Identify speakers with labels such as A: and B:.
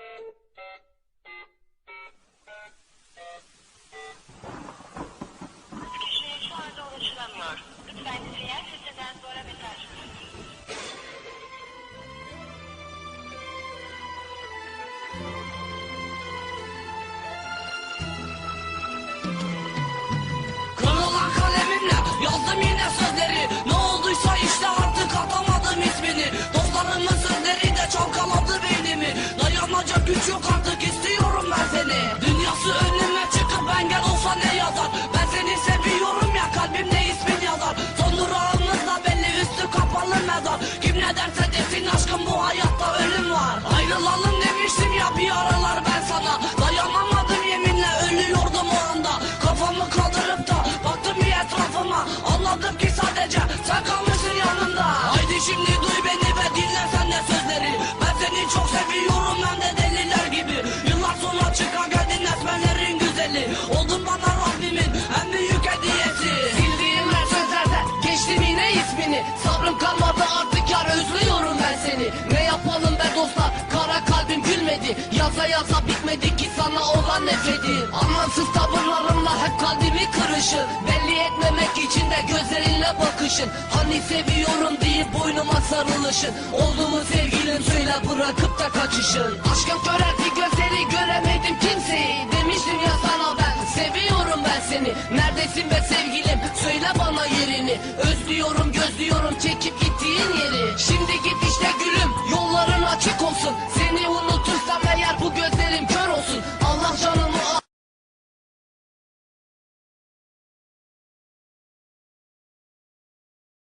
A: thank you güç yok artık istiyorum ben seni. Dünyası önüme çıkıp engel olsa ne yazar? Ben seni seviyorum ya kalbimde ismin yazar? Son durağımızda belli üstü kapalı mezar. Kim ne derse desin aşkım bu hayatta ölüm var. Ayrılalım demiştim ya bir aralar ben sana. Dayanamadım yeminle ölüyordum o anda. Kafamı kaldırıp da baktım bir etrafıma. Anladım ki sadece sen kalmışsın yanımda. Haydi şimdi duy beni Sabrım kalmadı artık yar özlüyorum ben seni. Ne yapalım be dostlar? Kara kalbim gülmedi. Yaza yaza bitmedi ki sana olan nefretim Amansız tavırlarımla hep kalbimi kırışın Belli etmemek için de gözlerinle bakışın. Hani seviyorum deyip boynuma sarılışın. Oldu mu sevgilim söyle bırakıp da kaçışın. Aşkım köreltti gözleri göremedim kimseyi. Demiştim ya sana ben seviyorum ben seni. Neredesin be sevgilim Biliyorum çekip gittiğin yeri. Şimdi git